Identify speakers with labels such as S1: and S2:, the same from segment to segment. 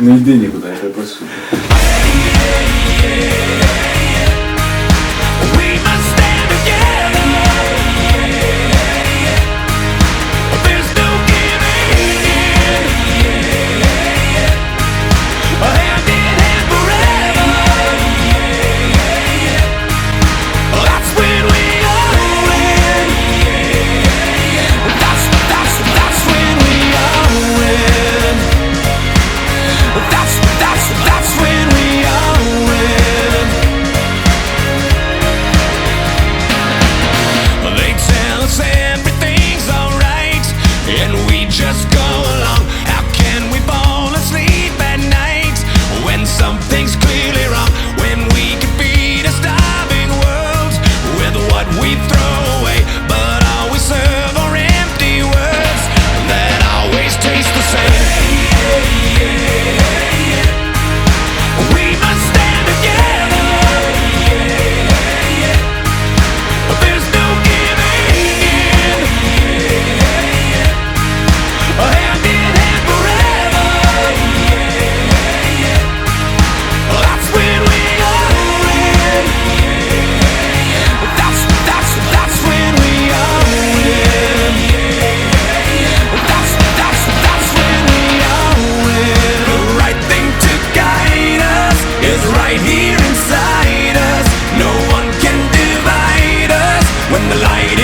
S1: No inimigo, né?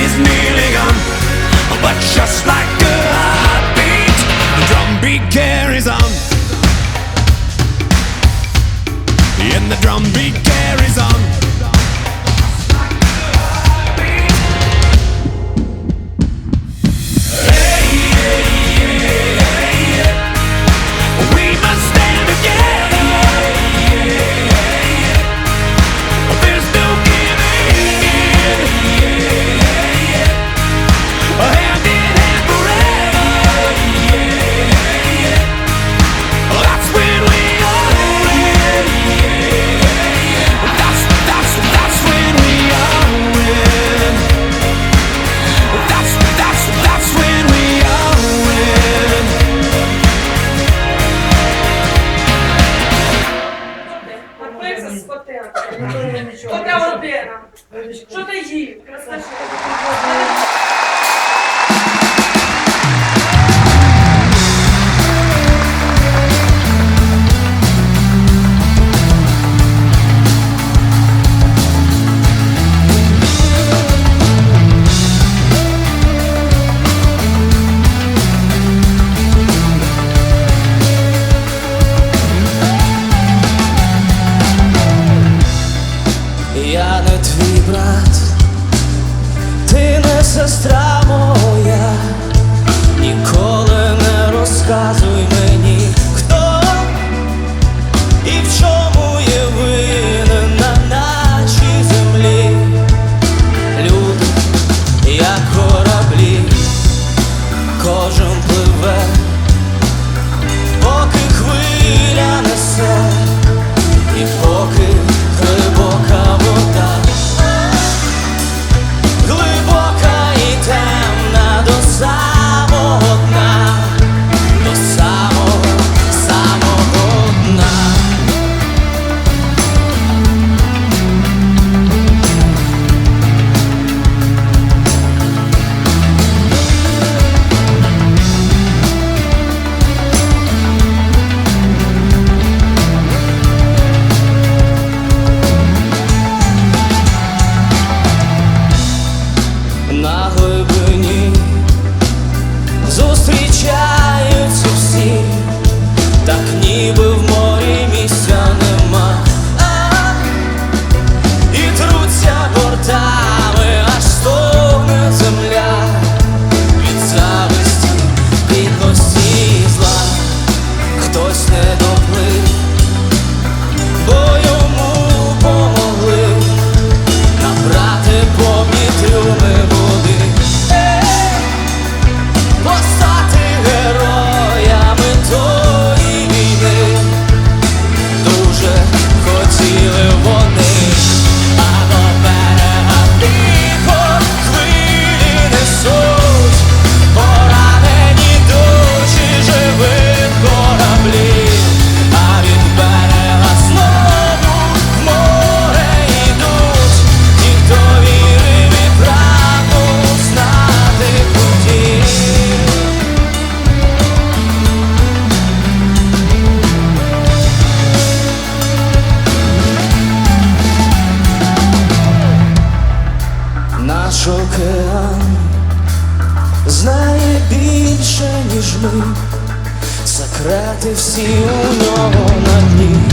S1: is
S2: me. Красавчик.
S3: сестра моя, ніколи не розказуй. наш океан знає більше, ніж ми, секрети всі у нього на дні.